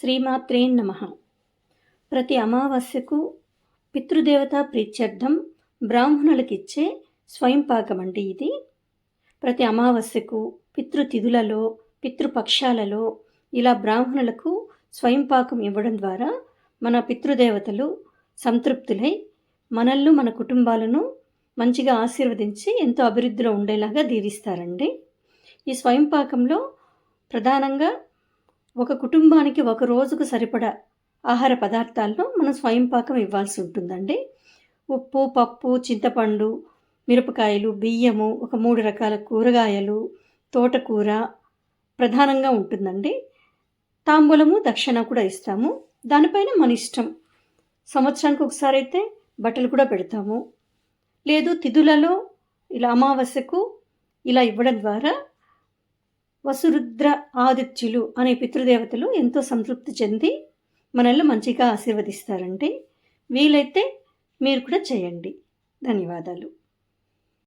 శ్రీమాత్రే నమ. ప్రతి అమావాస్యకు పితృదేవత ప్రీత్యర్థం బ్రాహ్మణులకిచ్చే స్వయంపాకం అండి ఇది. ప్రతి అమావాస్యకు పితృతిథులలో పితృపక్షాలలో ఇలా బ్రాహ్మణులకు స్వయంపాకం ఇవ్వడం ద్వారా మన పితృదేవతలు సంతృప్తులై మనల్ని మన కుటుంబాలను మంచిగా ఆశీర్వదించి ఎంతో అభివృద్ధిలో ఉండేలాగా దీవిస్తారండి. ఈ స్వయంపాకంలో ప్రధానంగా ఒక కుటుంబానికి ఒక రోజుకు సరిపడా ఆహార పదార్థాలను మనం స్వయంపాకం ఇవ్వాల్సి ఉంటుందండి. ఉప్పు పప్పు చింతపండు మిరపకాయలు బియ్యము ఒక మూడు రకాల కూరగాయలు తోటకూర ప్రధానంగా ఉంటుందండి. తాంబూలము దక్షిణ కూడా ఇస్తాము. దానిపైన మన ఇష్టం. సంవత్సరానికి ఒకసారి అయితే బట్టలు కూడా పెడతాము. లేదు తిథులలో ఇలా అమావాస్యకు ఇలా ఇవ్వడం ద్వారా వసురుద్ర ఆదిత్యులు అనే పితృదేవతలు ఎంతో సంతృప్తి చెంది మనల్ని మంచిగా ఆశీర్వదిస్తారండి వీలైతే మీరు కూడా చేయండి. ధన్యవాదాలు.